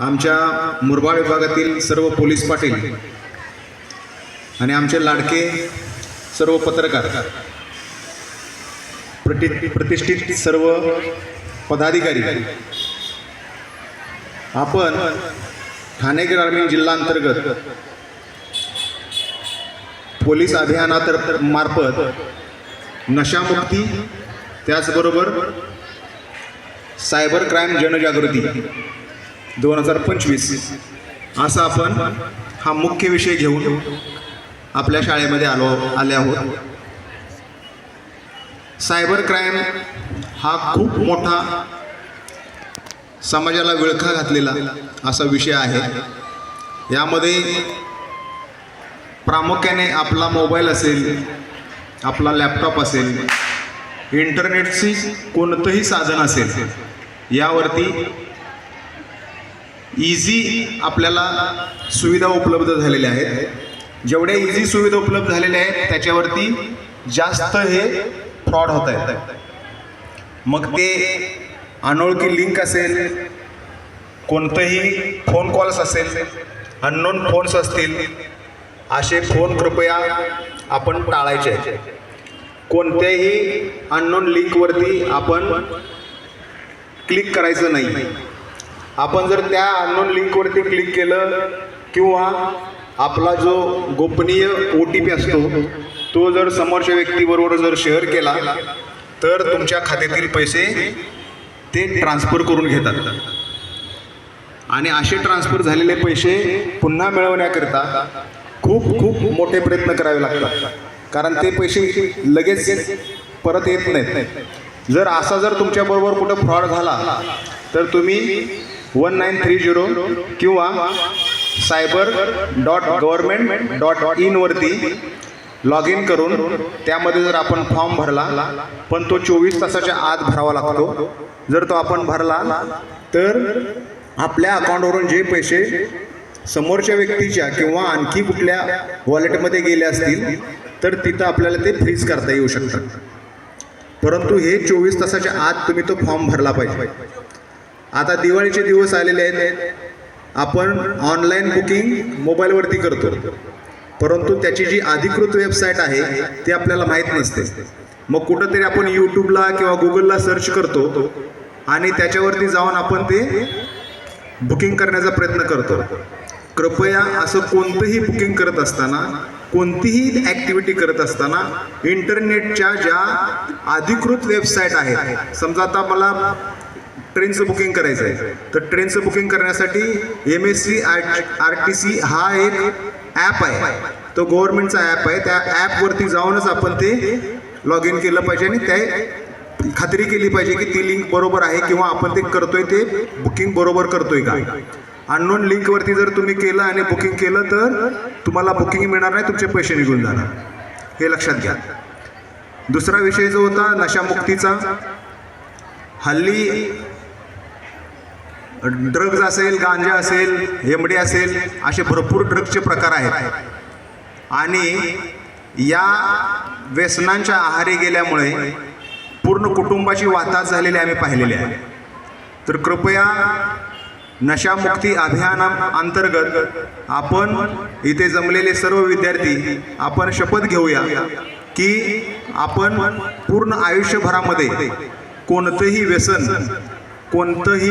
आमच्या मुरबाड विभागातील सर्व पोलीस पाटील आणि आमचे लाडके सर्व पत्रकार प्रति प्रतिष्ठित सर्व पदाधिकारी आपण ठाणे ग्रामीण जिल्हांतर्गत पोलीस अभियानातर मार्फत नशामुक्ती त्याचबरोबर सायबर क्राईम जनजागृती दोन हजार पंचवीस. असा आपण हा मुख्य विषय घेऊन आपल्या शाळेमध्ये आलो आले आहोत. सायबर क्राईम हा खूप मोठा समाजाला विळखा घातलेला असा विषय आहे. यामध्ये प्रामुख्याने आपला मोबाईल असेल आपला लॅपटॉप असेल इंटरनेटची कोणतंही साधन असेल यावरती इझी आपल्याला सुविधा उपलब्ध झालेल्या आहेत. जेवढ्या इझी सुविधा उपलब्ध झालेल्या आहेत त्याच्यावरती जास्त हे फ्रॉड होत आहेत. मग ते अनोळखी लिंक असेल कोणतंही फोन कॉल्स असेल अननोन फोन्स असतील असे फोन कृपया आपण टाळायचे कोणत्याही अननोन लिंकवरती आपण क्लिक करायचं नाही. आपण जर त्या अननोन लिंकवरती क्लिक केलं किंवा आपला जो गोपनीय ओ टी पी असतो तो जर समोरच्या व्यक्तीबरोबर जर शेअर केला तर तुमच्या खात्यातील पैसे ते ट्रान्सफर करून घेतात. आणि असे ट्रान्सफर झालेले पैसे पुन्हा मिळवण्याकरिता खूप खूप मोठे प्रयत्न करावे लागतात. कारण ते पैसे लगेच परत येत नाहीत. जर असा जर तुमच्याबरोबर कुठं फ्रॉड झाला तर तुम्ही वन नाईन थ्री झिरो किंवा सायबर डॉट गव्हर्मेंट डॉट इनवरती लॉग इन करून त्यामध्ये जर आपण फॉर्म भरला पण तो चोवीस तासाच्या आत भरावा लागतो. जर तो आपण भरला तर आपल्या अकाउंटवरून जे पैसे समोरच्या व्यक्तीच्या किंवा आणखी कुठल्या वॉलेटमध्ये गेले असतील तर तिथं आपल्याला ते फ्रीज करता येऊ शकतात. परंतु हे चोवीस तासाच्या आत तुम्ही तो फॉर्म भरला पाहिजे. आता दिवाळीचे दिवस आलेले आहेत. आपण ऑनलाईन बुकिंग मोबाईलवरती करतो. परंतु त्याची जी अधिकृत वेबसाईट आहे ती आपल्याला माहीत नसते. मग कुठंतरी आपण यूट्यूबला किंवा गुगलला सर्च करतो आणि त्याच्यावरती जाऊन आपण ते बुकिंग करण्याचा प्रयत्न करतो. कृपया असं कोणतंही बुकिंग करत असताना कोणतीही ॲक्टिव्हिटी करत असताना इंटरनेटच्या ज्या अधिकृत वेबसाईट आहेत समजा आता मला ट्रेनचं बुकिंग करायचं आहे. तर ट्रेनचं बुकिंग करण्यासाठी M S C R R T C हा एक ॲप आहे. तो गव्हर्नमेंटचा ॲप आहे. त्या ॲपवरती जाऊनच आपण ते लॉग इन केलं पाहिजे आणि त्या खात्री केली पाहिजे की ती लिंक बरोबर आहे किंवा आपण ते करतोय ते बुकिंग बरोबर करतोय का. अननोन लिंकवरती जर तुम्ही केलं आणि बुकिंग केलं तर तुम्हाला बुकिंग मिळणार नाही तुमचे पैसे निघून जाणार. हे लक्षात घ्या. दुसरा विषय जो होता नशामुक्तीचा. हल्ली ड्रग्ज असेल गांजा असेल हेमडे असेल असे भरपूर ड्रग्जचे प्रकार आहेत. आणि या व्यसनांच्या आहारी गेल्यामुळे पूर्ण कुटुंबाची वाताच झालेली आम्ही पाहिलेली आहे. तर कृपया नशामुक्ती अभियाना अंतर्गत आपण इथे जमलेले सर्व विद्यार्थी आपण शपथ घेऊया की आपण पूर्ण आयुष्यभरामध्ये कोणतंही व्यसन कोणतंही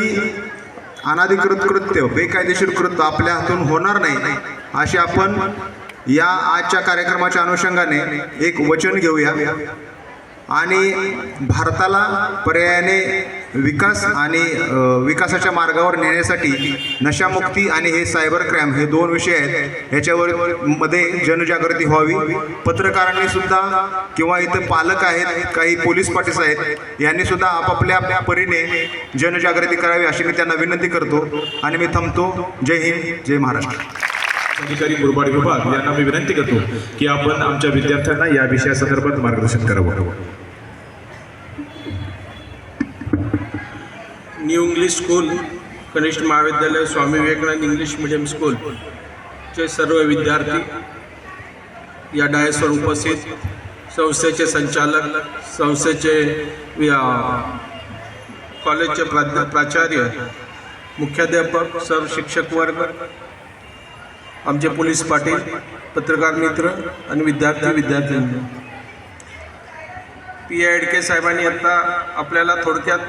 अनाधिकृत कृत्य बेकायदेशीर कृत्य आपल्या हातून होणार नाही असे आपण या आजच्या कार्यक्रमाच्या अनुषंगाने एक वचन घेऊया. आणि भारताला पर्यायाने विकास आणि विकासाच्या मार्गावर नेण्यासाठी नशामुक्ती आणि हे सायबर क्राईम हे दोन विषय आहेत. ह्याच्यावर मध्ये जनजागृती व्हावी. पत्रकारांनी सुद्धा किंवा इथं पालक आहेत काही पोलीस पाटीस आहेत यांनी सुद्धा आपापल्या परीने जनजागृती करावी अशी मी त्यांना विनंती करतो. आणि मी थांबतो. जय हिंद जय महाराष्ट्र. अधिकारी मुरबाड विभाग यांना मी विनंती करतो की आपण आमच्या विद्यार्थ्यांना या विषयासंदर्भात मार्गदर्शन करावं. न्यू इंग्लिश स्कूल कनिष्ठ महाविद्यालय Swami Vivekananda English medium school चे सर्व विद्यार्थी या डायसवर उपस्थित संस्थेचे संचालक संस्थेचे या कॉलेजचे प्रा प्राचार्य मुख्याध्यापक सर्व शिक्षक वर्ग आमचे पोलीस पाटील पत्रकार मित्र आणि विद्यार्थी विद्यार्थ्यांनी पी आय के साहेबांनी आता आपल्याला थोडक्यात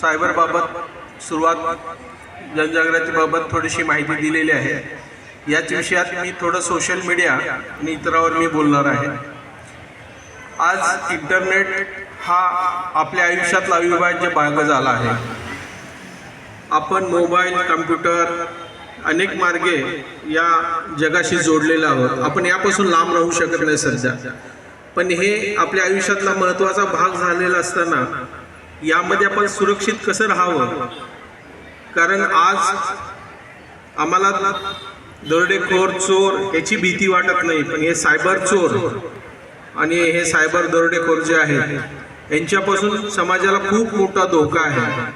सायबरबाबत सुरुवात जनजागृतीबाबत थोडीशी माहिती दिलेली आहे. याच विषयात मी थोडं सोशल मीडिया आणि इतरावर मी बोलणार आहे. आज इंटरनेट हा आपल्या आयुष्यातला अविभाज्य भाग झाला आहे. आपण मोबाईल कम्प्युटर अनेक मार्गे या जगाशी जोडलेला आहोत. आपण यापासून लांब राहू शकत नाही सध्या. पण हे आपल्या आयुष्यातला महत्त्वाचा भाग झालेला असताना यामध्ये आपण सुरक्षित कसं राहावं? कारण आज आम्हाला दरोडेखोर चोर याची भीती वाटत नाही पण हे सायबर चोर आणि हे सायबर दरोडेखोर जे आहेत यांच्यापासून समाजाला खूप मोठा धोका आहे.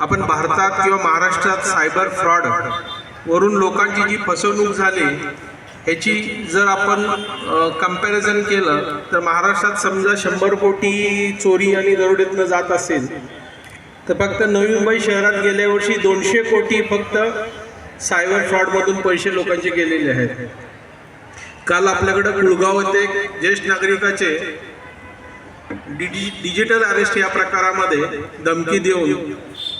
आपण भारतात किंवा महाराष्ट्रात सायबर फ्रॉड वरून लोकांची जी फसवणूक झाली ह्याची जर आपण कंपॅरिझन केलं तर महाराष्ट्रात समजा शंभर कोटी चोरी आणि दरोडेतनं जात असेल तर फक्त नवी मुंबई शहरात गेल्या वर्षी दोनशे कोटी फक्त सायबर फ्रॉडमधून पैसे लोकांचे गेलेले आहेत. काल आपल्याकडं कुळगाव येथे ज्येष्ठ नागरिकाचे डिजि डिजिटल अरेस्ट या प्रकारामध्ये धमकी देऊन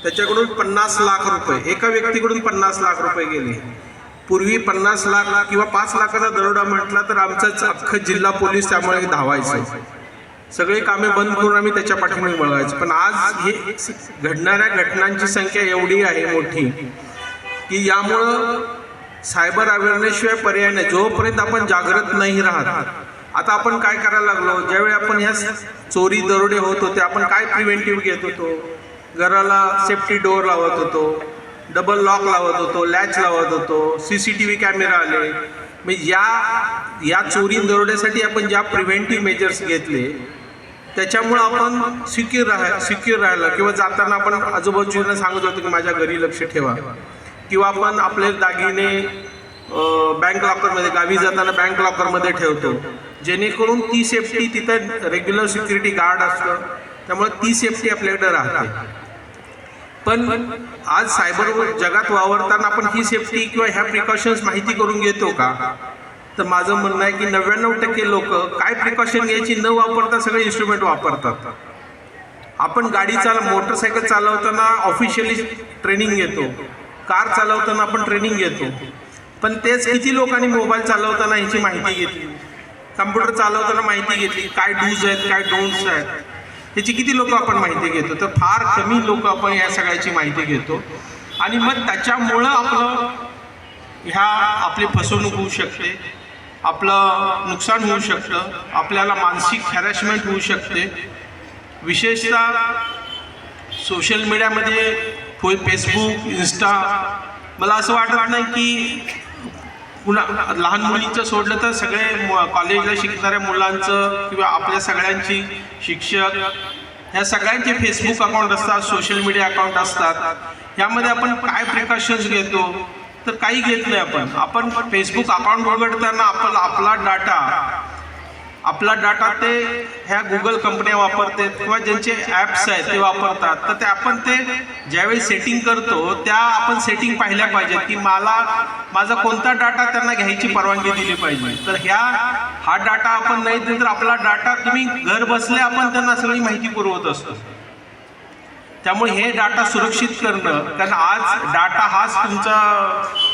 त्याच्याकडून पन्नास लाख रुपये एका व्यक्तीकडून पन्नास लाख रुपये गेले. पूर्वी पन्नास लाख किंवा पाच लाखाचा दरोडा म्हटला तर आमचाच अख्खं जिल्हा पोलीस त्यामुळे धावायचं. सगळे कामे बंद करून आम्ही त्याच्या पाठीमागे बघायचो पण आज हे घडणाऱ्या घटनांची संख्या एवढी आहे मोठी की यामुळं सायबर अवेअरनेसशिवाय पर्याय नाही. जोपर्यंत आपण जागृत नाही राहत आता आपण काय करायला लागलो? ज्यावेळी आपण ह्या चोरी दरोडे होत होते आपण काय प्रिव्हेंटिव्ह घेत होतो? घराला सेफ्टी डोअर लावत होतो. डबल लॉक लावत होतो लॅच लावत होतो C C T V camera आले. म्हणजे या या चोरी दरोड्यासाठी आपण ज्या प्रिव्हेंटिव्ह मेजर्स घेतले त्याच्यामुळं आपण सिक्युअर राहा सिक्युअर राहिलं. किंवा जाताना आपण आजूबाजूला सांगत होतो की माझ्या घरी लक्ष ठेवा. किंवा आपण आपले दागिने बँक लॉकरमध्ये गावी जाताना बँक लॉकरमध्ये ठेवतो. जेणेकरून ती सेफ्टी तिथं रेग्युलर सिक्युरिटी गार्ड असतं. त्यामुळे ती सेफ्टी आपल्याकडे राहते. पण आज सायबर जगात वावरताना आपण ही सेफ्टी किंवा ह्या प्रिकॉशन्स माहिती करून घेतो का? तर माझं म्हणणं आहे की नव्याण्णव टक्के लोक काय प्रिकॉशन घ्यायची न वापरता सगळे इन्स्ट्रुमेंट वापरतात. आपण गाडी चाल मोटरसायकल चालवताना ऑफिशियली ट्रेनिंग घेतो. कार चालवताना आपण ट्रेनिंग घेतो. पण तेच किती लोकांनी मोबाईल चालवताना ह्याची माहिती घेतली? कम्प्युटर चालवताना माहिती घेतली. काय डूज आहेत काय डोंट्स आहेत? ह्याची किती लोक आपण माहिती घेतो? तर फार कमी लोक आपण या सगळ्याची माहिती घेतो. आणि मग त्याच्यामुळं आपलं ह्या आपली फसवणूक होऊ शकते. आपलं नुकसान होऊ शकतं. आपल्याला मानसिक हॅरॅसमेंट होऊ शकते. विशेषतः सोशल मीडियामध्ये फेसबुक इन्स्टा मला असं वाटत नाही की पुन्हा लहान मुलींचं सोडलं तर सगळे कॉलेजला शिकणाऱ्या मुलांचं किंवा आपल्या सगळ्यांची शिक्षक ह्या सगळ्यांचे फेसबुक अकाउंट असतात सोशल मीडिया अकाउंट असतात. यामध्ये आपण काय प्रिकॉशन्स घेतो? तर काही घेत नाही आपण. आपण फेसबुक अकाउंट उघडताना आपण आपला डाटा आपला डाटा ते ह्या गुगल कंपन्या वापरतात किंवा ज्यांचे ॲप्स आहेत ते वापरतात. तर ते आपण ते ज्यावेळी सेटिंग करतो त्या आपण सेटिंग पाहिल्या पाहिजेत की मला माझा कोणता डाटा त्यांना घ्यायची परवानगी दिली पाहिजे. तर ह्या हा डाटा आपण नाही दिला तर आपला डाटा तुम्ही घर बसले आपण त्यांना सगळी माहिती पुरवत असतो. त्यामुळे हे डाटा सुरक्षित करणं कारण आज डाटा हाच तुमचा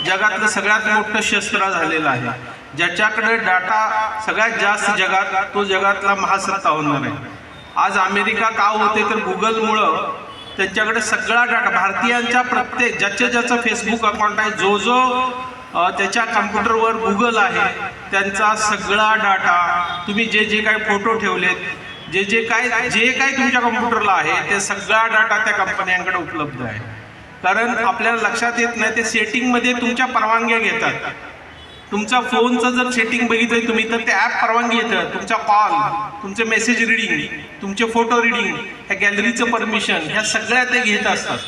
जगातलं सगळ्यात मोठं शस्त्र झालेलं आहे. ज्याच्याकडे डाटा सगळ्यात जास्त जगात तो जगातला महासत्ता होणार आहे. आज अमेरिका का होते तर गुगलमुळं त्यांच्याकडे सगळा डाटा भारतीयांच्या प्रत्येक ज्याच्या ज्याचं फेसबुक अकाउंट आहे जो जो त्याच्या कम्प्युटरवर गुगल आहे त्यांचा सगळा डाटा तुम्ही जे जे काही फोटो ठेवलेत जे जे काय जे काही तुमच्या कम्प्युटरला आहे ते सगळा डाटा त्या कंपन्यांकडे उपलब्ध आहे. कारण आपल्याला लक्षात येत नाही ते सेटिंगमध्ये तुमच्या परवानग्या घेतात. तुमचा फोनचं जर सेटिंग बघितलं तुम्ही तर ते ॲप परवानगी येतं. तुमचा कॉल तुमचे मेसेज रिडिंग तुमचे फोटो रिडिंग ह्या गॅलरीचं परमिशन ह्या सगळ्या ते घेत असतात.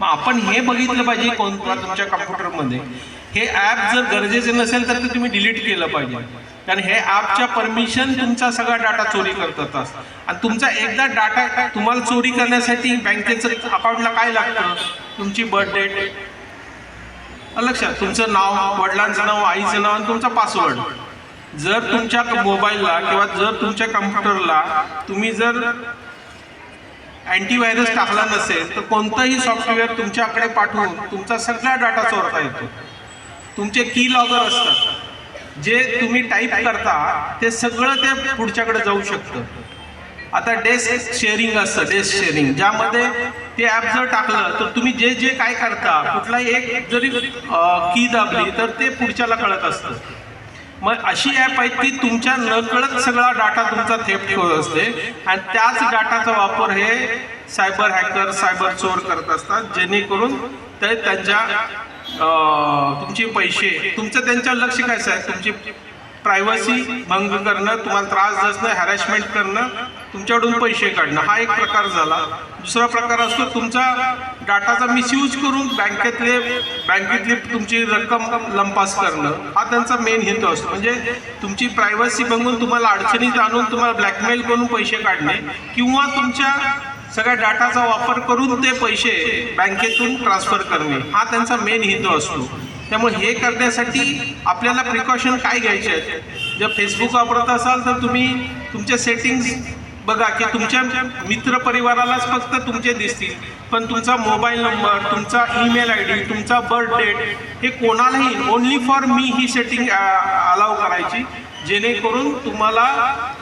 मग आपण हे बघितलं पाहिजे कोणत्या तुमच्या कम्प्युटरमध्ये हे ॲप जर गरजेचे नसेल तर ते तुम्ही डिलीट केलं पाहिजे. कारण हे ॲपच्या परमिशन तुमचा सगळा डाटा चोरी करतात. आणि तुमचा एकदा डाटा तुम्हाला चोरी करण्यासाठी बँकेचं अकाउंटला काय लागतं? तुमची बर्थ डेट लक्षात तुमचं नाव वडिलांचं नाव आईचं नाव आणि तुमचा पासवर्ड जर तुमच्या मोबाईलला किंवा जर तुमच्या कम्प्युटरला तुम्ही जर अँटीव्हायरस टाकला नसेल तर कोणतंही सॉफ्टवेअर तुमच्याकडे पाठवून तुमचा सगळा डाटा चोरता येतो. तुमचे की लॉगर असतात. जे तुम्ही टाईप करता ते सगळं ते पुढच्याकडे जाऊ शकतं. आता डेस्क शेअरिंग असतं डेस्क शेअरिंग ज्यामध्ये ते ॲप जर टाकलं तर तुम्ही जे जे काय करता कुठलाही एक जरी की दाबली तर ते पुढच्याला कळत असतं. मग अशी ॲप आहेत की तुमच्या नकळत सगळा डाटा तुमचा थेट होत असते. आणि त्याच डाटाचा वापर हे सायबर हॅकर सायबर चोर करत असतात जेणेकरून ते त्यांच्या तुमचे पैसे तुमचं त्यांच्या लक्ष काय आहे तुमची प्रायव्हसी भंग करणं तुम्हाला त्रास देणं हॅरॅसमेंट करणं तुमच्याकडून पैसे काढणं. हा एक प्रकार झाला. दुसरा प्रकार असतो तुमचा डाटाचा मिसयूज करून बँकेतले बँकेतली तुमची रक्कम लंपास करणं. हा त्यांचा मेन हेतू असतो. म्हणजे तुमची प्रायव्हसी बघून तुम्हाला अडचणीत आणून तुम्हाला ब्लॅकमेल करून पैसे काढणे किंवा तुमच्या सगळ्या डाटाचा वापर करून ते पैसे बँकेतून ट्रान्सफर करणे. हा त्यांचा मेन हेतू असतो. त्यामुळे हे करण्यासाठी आपल्याला प्रिकॉशन काय घ्यायचे आहेत? जर फेसबुक वापरत असाल तर तुम्ही तुमचे सेटिंग्स बघा की तुमच्या मित्र परिवारालाच फक्त तुमचे दिसतील. पण तुमचा मोबाईल नंबर तुमचा ईमेल आय डी तुमचा बर्थ डेट हे कोणालाही ओन्ली फॉर मी ही सेटिंग अलाव करायची. जेणेकरून तुम्हाला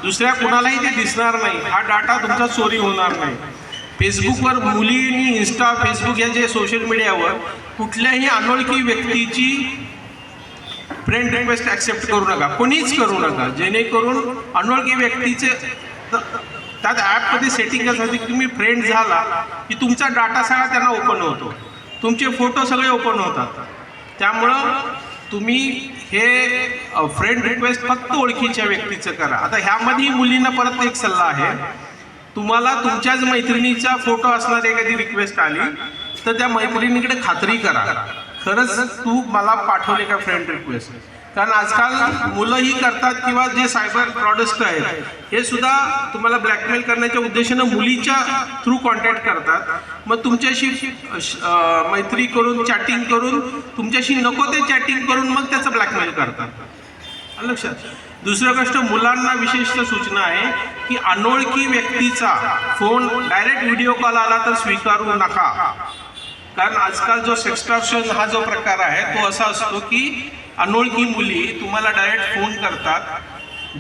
दुसऱ्या कोणालाही ते दिसणार नाही. हा डाटा तुमचा चोरी होणार नाही. फेसबुकवर मुलींनी इन्स्टा फेसबुक या जे सोशल मीडियावर कुठल्याही अनोळखी व्यक्तीची फ्रेंड रिक्वेस्ट ॲक्सेप्ट करू नका. कोणीच करू नका. जेणेकरून अनोळखी व्यक्तीचे त्यात ॲपमध्ये सेटिंग असायची की तुम्ही फ्रेंड झाला की तुमचा डाटा सगळा त्यांना ओपन होतो. तुमचे फोटो सगळे ओपन होतात. त्यामुळं तुम्ही हे फ्रेंड रिक्वेस्ट फक्त ओळखीच्या व्यक्तीचं करा. आता ह्यामध्ये मुलींना परत एक सल्ला आहे. तुम्हाला तुमच्याच मैत्रिणीचा फोटो असणारी एखादी रिक्वेस्ट आली तर त्या मैत्रिणीकडे खात्री करा. खरंच तू मला पाठवले का फ्रेंड रिक्वेस्ट कारण आजकाल मुलंही करतात किंवा जे सायबर प्रॉडक्ट आहेत हे सुद्धा तुम्हाला ब्लॅकमेल करण्याच्या उद्देशानं मुलीच्या थ्रू कॉन्टॅक्ट करतात. मग तुमच्याशी मैत्री करून चॅटिंग करून तुमच्याशी नको ते चॅटिंग करून मग त्याचं ब्लॅकमेल करतात. लक्षात? दुसरं गोष्ट मुलांना विशेषतः सूचना आहे की अनोळखी व्यक्तीचा फोन डायरेक्ट व्हिडिओ कॉल आला तर स्वीकारू नका. कारण आजकाल जो सेक्स्टॉर्शन हा जो प्रकार आहे तो असा असतो की अनोळखी मुली तुम्हाला डायरेक्ट फोन करतात.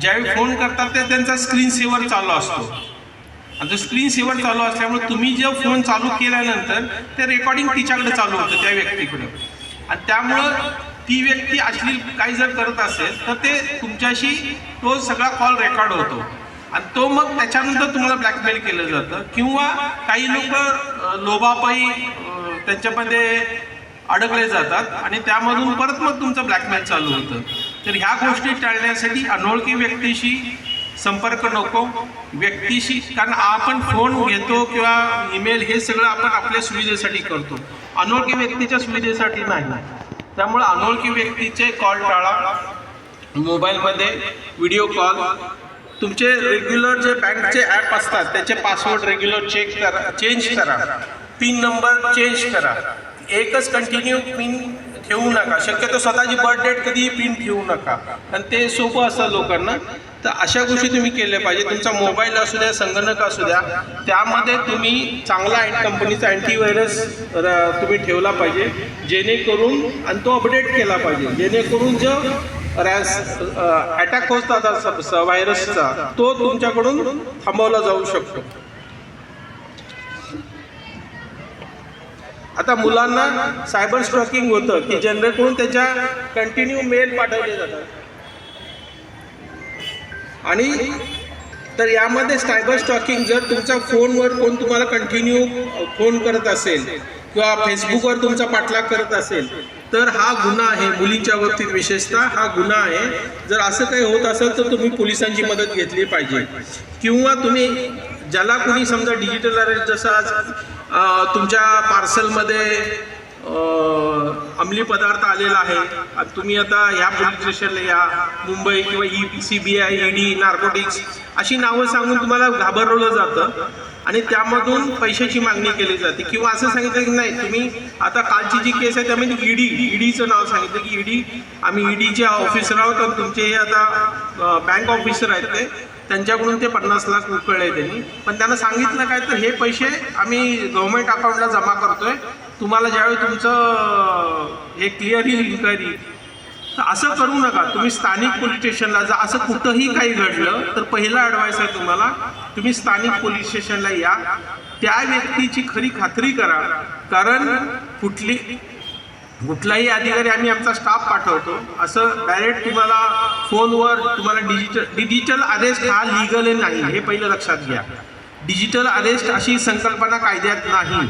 ज्यावेळी फोन करतात ते त्यांचा स्क्रीन सेवर चालू असतो. आणि स्क्रीन सेवर चालू असल्यामुळे तुम्ही जेव्हा फोन चालू केल्यानंतर ते रेकॉर्डिंग तिच्याकडे चालू होतं त्या व्यक्तीकडे. आणि त्यामुळं ती व्यक्ती अश्लील काही जर करत असेल तर ते तुमच्याशी तो सगळा कॉल रेकॉर्ड होतो. आणि तो मग त्याच्यानंतर तुम्हाला ब्लॅकमेल केलं जातं. किंवा काही लोक लोभापायी त्यांच्यामध्ये त्याच्यामध्ये अडकले जातात आणि त्यामधून परत मग तुमचं ब्लॅकमेल चालू होतं. तर ह्या गोष्टी टाळण्यासाठी अनोळखी व्यक्तीशी संपर्क नको. व्यक्तीशी कारण आपण फोन घेतो किंवा ईमेल हे सगळं आपण आपल्या सुविधेसाठी करतो. अनोळखी व्यक्तीच्या सुविधेसाठी नाही. त्यामुळे अनोळखी व्यक्तीचे कॉल टाळा. मोबाईलमध्ये व्हिडिओ कॉल तुमचे रेग्युलर जे बँकचे ॲप असतात त्याचे पासवर्ड रेग्युलर चेक करा. चेंज करा. पिन नंबर चेंज करा. एकच कंटिन्यू पिन ठेवू नका. शक्यतो स्वतःची बर्थ डेट कधीही पिन ठेवू नका. आणि ते सोपं असतं लोकांना. तर अशा गोष्टी तुम्ही केल्या पाहिजे. तुमचा मोबाईल असू द्या संगणक असू द्या त्यामध्ये तुम्ही चांगला कंपनीचा अँटीव्हायरस तुम्ही ठेवला पाहिजे. जेणेकरून आणि तो अपडेट केला पाहिजे. जेणेकरून जो रॅस अटॅक होतात व्हायरसचा तो तुमच्याकडून थांबवला जाऊ शकतो. आता मुलांना सायबर स्टॉकिंग होतं की जनरेकडून त्याच्या कंटिन्यू मेल पाठवले जातात. आणि तर यामध्ये सायबर स्टॉकिंग जर तुमचा फोनवर कोण तुम्हाला कंटिन्यू फोन करत असेल किंवा फेसबुकवर तुमचा पाठलाग करत असेल तर हा गुन्हा आहे मुलींच्या बाबतीत विशेषतः हा गुन्हा आहे. जर असं काही होत असेल तर तुम्ही पोलिसांची मदत घेतली पाहिजे. किंवा तुम्ही ज्याला कोणी समजा डिजिटल जसं आज तुमच्या पार्सलमध्ये अंमली पदार्थ आलेला आहे. तुम्ही आता ह्या पोलीस स्टेशनला या मुंबई किंवा E C B I ED narcotics अशी नावं सांगून तुम्हाला घाबरवलं जातं. आणि त्यामधून पैशाची मागणी केली जाते. किंवा असं सांगितलं की नाही तुम्ही आता कालची जी केस आहे त्यामध्ये ईडी ईडीचं नाव सांगितलं की ईडी आम्ही ईडीचे ऑफिसर आहोत आणि तुमचे हे आता बँक ऑफिसर आहेत ते. त्यांच्याकडून ते पन्नास लाख उकळले त्यांनी. पण त्यांना सांगितलं काय तर हे पैसे आम्ही गव्हर्मेंट अकाउंटला जमा करतोय. तुम्हाला ज्यावेळी तुमचं हे क्लिअर येईल इन्क्वायरी तर असं करू नका. तुम्ही स्थानिक पोलीस स्टेशनला जा. असं कुठंही काही घडलं तर पहिला ॲडवाईस आहे तुम्हाला तुम्ही स्थानिक पोलीस स्टेशनला या. त्या व्यक्तीची खरी खात्री करा. कारण कुठली कुठलाही अधिकारी आम्ही आमचा स्टाफ पाठवतो. असं डायरेक्ट तुम्हाला फोनवर तुम्हाला डिजिटल डिजिटल अरेस्ट हा लिगल नाही हे पहिलं लक्षात घ्या. डिजिटल अरेस्ट अशी संकल्पना कायद्यात नाही.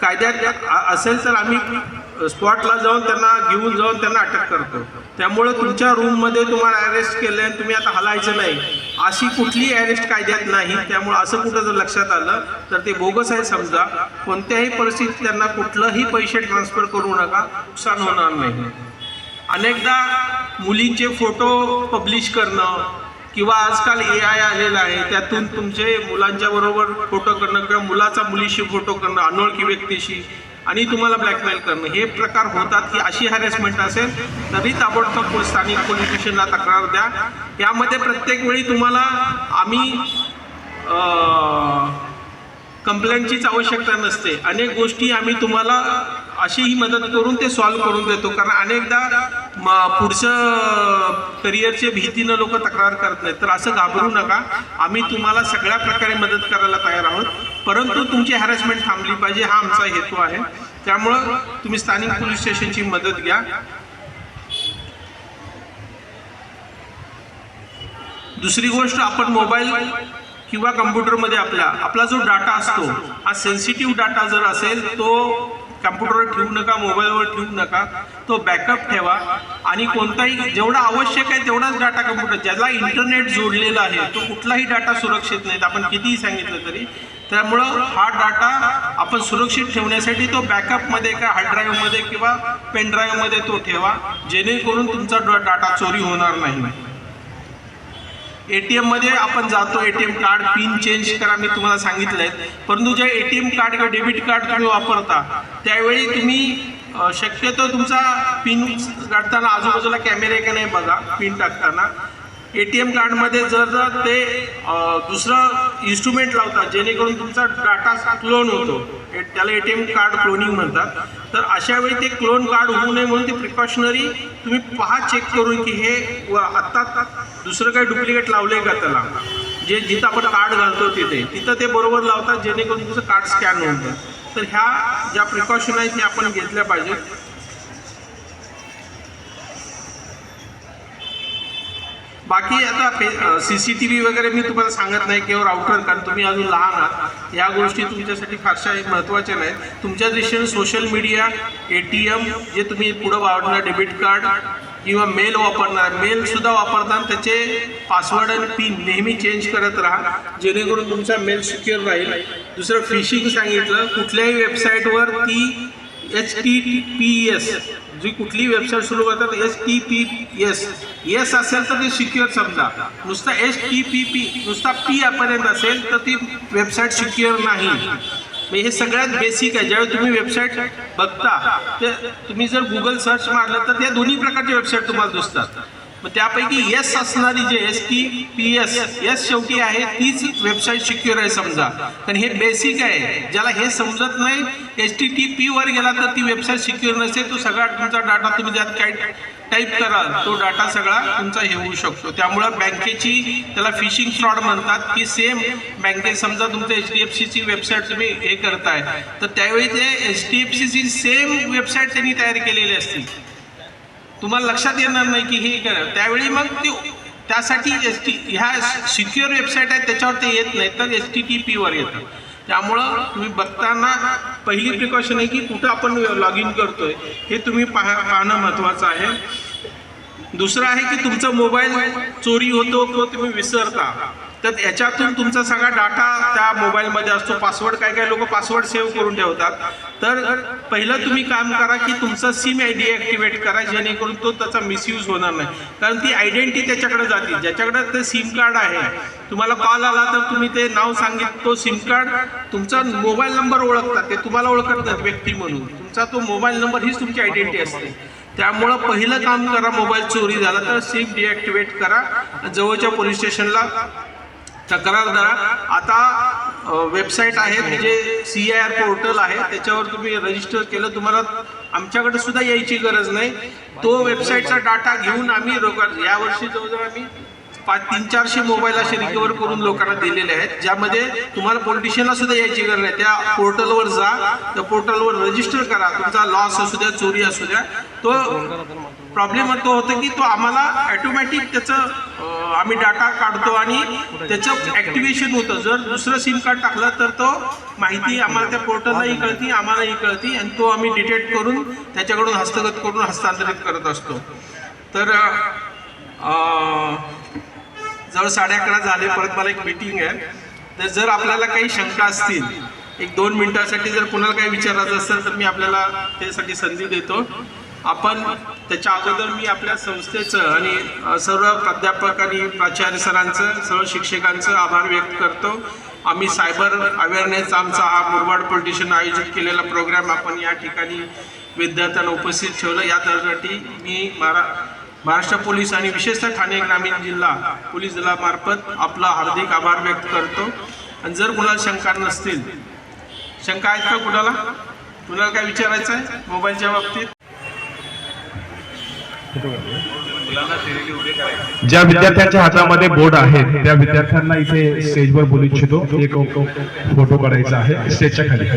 कायद्यात असेल तर आम्ही स्पॉटला जाऊन त्यांना घेऊन जाऊन त्यांना अटक करतो. त्यामुळे तुमच्या रूममध्ये तुम्हाला अरेस्ट केलं आणि तुम्ही आता हलायचं नाही. अशी कुठली अरेस्ट कायद्यात नाही. त्यामुळं असं कुठं जर लक्षात आलं तर ते बोगस आहे समजा. कोणत्याही परिस्थितीत त्यांना कुठलंही पैसे ट्रान्सफर करू नका. नुकसान होणार नाही. अनेकदा मुलींचे फोटो पब्लिश करणं किंवा आजकाल ए आय आलेलं आहे त्यातून तुमचे मुलांच्या बरोबर फोटो करणं किंवा मुलाचा मुलीशी फोटो करणं अनोळखी व्यक्तीशी आणि तुम्हाला ब्लॅकमेल करणं. हे प्रकार होतात की अशी हॅरेसमेंट असेल तरी ताबडतोब पोलीस स्थानिक पोलीस स्टेशनला तक्रार द्या. यामध्ये प्रत्येक वेळी तुम्हाला आम्ही कंप्लेंटचीच आवश्यकता नसते. अनेक गोष्टी आम्ही तुम्हाला अशीही मदत करून ते सॉल्व्ह करून देतो. कारण अनेकदा म पुढचं करिअरच्या भीतीनं लोक तक्रार करत नाहीत. तर असं घाबरू नका. आम्ही तुम्हाला सगळ्या प्रकारे मदत करायला तयार आहोत. परंतु तुमची हॅरेसमेंट थांबली पाहिजे हा आमचा हेतू आहे. त्यामुळं तुम्ही स्थानिक पोलीस स्टेशनची मदत घ्या. दुसरी गोष्ट आपण मोबाईल किंवा कम्प्युटरमध्ये आपला आपला जो डाटा असतो हा सेन्सिटिव्ह डाटा जर असेल तो कम्प्युटरवर ठेवू नका मोबाईलवर ठेवू नका. तो बॅकअप ठेवा. आणि कोणताही जेवढा आवश्यक आहे तेवढाच डाटा कम्प्युटर ज्याला इंटरनेट जोडलेला आहे तो कुठलाही डाटा सुरक्षित नाहीत आपण कितीही सांगितलं तरी त्यामुळं हा डाटा आपण सुरक्षित ठेवण्यासाठी तो बॅकअपमध्ये का हार्ड ड्राईव्हमध्ये किंवा पेन ड्राईव्हमध्ये तो ठेवा जेणेकरून तुमचा डाटा चोरी होणार नाही. ए टी एममध्ये आपण जातो A T M card PIN change करा मी तुम्हाला सांगितलं आहे. परंतु जे ए टी एम कार्ड किंवा डेबिट कार्ड तुम्ही वापरता त्यावेळी तुम्ही शक्यतो तुमचा पिन काढताना आजूबाजूला कॅमेरे का नाही बघा पिन टाकताना. ए टी एम कार्डमध्ये जर जर ते दुसरं इन्स्ट्रुमेंट लावतात जेणेकरून तुमचा डाटा क्लोन होतो. ए- त्याला A T M card cloning म्हणतात. तर अशा वेळी ते क्लोन कार्ड होऊ नये म्हणून ते प्रिकॉशनरी तुम्ही पहा चेक करून की हे व आत्ता दुसरं काही डुप्लिकेट लावले का त्याला? जे जिथं आपण कार्ड घालतो तिथे. तिथं ते बरोबर लावतात जेणेकरून तुमचं कार्ड स्कॅन होतं तर ह्या ज्या प्रिकॉशन आहेत ते आपण घेतल्या पाहिजेत बाकी आता सी सी टी व्ही वगैरे मी तुम्हाला सांगत नाही किंवा राऊटर कारण तुम्ही अजून लहान आहात. या गोष्टी तुमच्यासाठी फारशा महत्त्वाच्या नाहीत. तुमच्या दृष्टीने social media A T M जे तुम्ही पुढं वापरणार डेबिट कार्ड किंवा मेल वापरणार मेलसुद्धा वापरताना त्याचे पासवर्ड आणि पिन नेहमी चेंज करत राहा. जेणेकरून तुमचा मेल सिक्युअर राहील. दुसरं फिशिंग सांगितलं कुठल्याही वेबसाईटवर ती एच टी पी एस जी कुठली वेबसाईट सुरू करतात S T P S S असेल तर ते सिक्युअर समजा. नुसता एस टी पी पी नुसता पी पर्यंत असेल तर ती वेबसाईट सिक्युअर नाही. म्हणजे हे सगळ्यात बेसिक आहे. ज्यावेळी तुम्ही वेबसाईट बघता ते तुम्ही जर गुगल सर्च मारलं तर त्या दोन्ही प्रकारच्या वेबसाईट तुम्हाला दिसतात. मग त्यापैकी एस असणारी जे S T P S S शेवटी आहे तीच वेबसाईट सिक्युअर आहे समजा. कारण हे बेसिक आहे. ज्याला हे समजत नाही एच टी टी पीवर गेला तर ती वेबसाईट सिक्युअर नसते. तो सगळा तुमचा डाटा तुम्ही त्यात काय टाईप कराल तो डाटा सगळा तुमचा हे होऊ शकतो. त्यामुळं बँकेची त्याला फिशिंग फ्रॉड म्हणतात. की सेम बँकेत समजा तुमचं एच डी एफ सीची वेबसाईट तुम्ही हे करताय. तर त्यावेळी ते एच डी एफ सीची सेम वेबसाईट त्यांनी तयार केलेली असतील. तुम्हाला लक्षात येणार नाही की हे करा त्यावेळी मग ते त्यासाठी एस टी ह्या सिक्युअर वेबसाईट आहेत त्याच्यावर ते येत नाही तर एस टी टी पीवर येतं. त्यामुळं तुम्ही बघताना पहिली प्रिकॉशन आहे की कुठं आपण लॉग इन करतोय हे तुम्ही पाहा पाहणं महत्त्वाचं आहे. दुसरं आहे की तुमचा मोबाईल चोरी होतो किंवा तुम्ही विसरता. तर याच्यातून तुमचा सगळा डाटा त्या मोबाईलमध्ये असतो. पासवर्ड काय काय लोक पासवर्ड सेव्ह करून ठेवतात. तर पहिलं तुम्ही काम करा की तुमचं सिम आय डी ॲक्टिवेट करा जेणेकरून तो त्याचा मिसयूज होणार नाही. कारण ती आयडेंटिटी त्याच्याकडे जाते. ज्याच्याकडे ते सिम कार्ड आहे. तुम्हाला कॉल आला तर तुम्ही ते नाव सांगित तो सिम कार्ड तुमचा मोबाईल नंबर ओळखतात. ते तुम्हाला ओळखत व्यक्ती म्हणून. तुमचा तो मोबाईल नंबर हीच तुमची आयडेंटिटी असते. त्यामुळं पहिलं काम करा मोबाईल चोरी झाला तर सिम डिॲक्टिवेट करा. जवळच्या पोलीस स्टेशनला तक्रार आता वेबसाईट आहे जे सी आय आर पोर्टल आहे. त्याच्यावर तुम्ही रजिस्टर केलं तुम्हाला आमच्याकडे सुद्धा यायची गरज नाही. तो वेबसाईटचा डाटा घेऊन आम्ही रोका यावर्षी जवळजवळ आम्ही पाच तीन चारशे मोबाईल असे रिकवर करून लोकांना दिलेले आहेत. ज्यामध्ये तुम्हाला पॉलिटिशियनला सुद्धा यायची गरज नाही. त्या पोर्टलवर जा. त्या पोर्टलवर रजिस्टर करा. तुमचा लॉस असू द्या चोरी असू द्या. तो प्रॉब्लेम तो होतो की तो आम्हाला ॲटोमॅटिक त्याचं आम्ही डाटा काढतो आणि त्याचं ॲक्टिवेशन होतं. जर दुसरं सिम कार्ड टाकलं तर तो माहिती आम्हाला त्या पोर्टललाही कळती आम्हालाही कळती आणि तो आम्ही डिटेक्ट करून त्याच्याकडून हस्तगत करून हस्तांतरित करत असतो. तर जवळ साडे अकरा झाले परत मला एक मीटिंग आहे. तर जर आपल्याला काही शंका असतील एक दोन मिनटासाठी जर कुणाला काही विचारायचं असेल तर मी आपल्याला त्यासाठी संधी देतो. आपण त्याच्या अगोदर मी आपल्या संस्थेचं आणि सर्व प्राध्यापक आणि प्राचार्य सरांचं सर्व शिक्षकांचं आभार व्यक्त करतो. आम्ही सायबर अवेअरनेस आमचा हा मुरबाड पोलिटिशन आयोजित केलेला प्रोग्राम आपण या ठिकाणी विद्यार्थ्यांना उपस्थित ठेवलं. या त्यासाठी मी महारा महाराष्ट्र पोलीस आणि विशेषतः ठाणे ग्रामीण जिल्हा पोलीस दलामार्फत आपला हार्दिक आभार व्यक्त करतो. आणि जर कुणाला शंका नसतील शंका आहेत का कुणाला? कुणाला काय विचारायचं आहे मोबाईलच्या बाबतीत? ज्या विद्यार्थ्यांच्या हातामध्ये बोर्ड आहे त्या विद्यार्थ्यांना इथे स्टेजवर बोलू इच्छितो. एक फोटो काढायचा आहे स्टेजच्या खाली.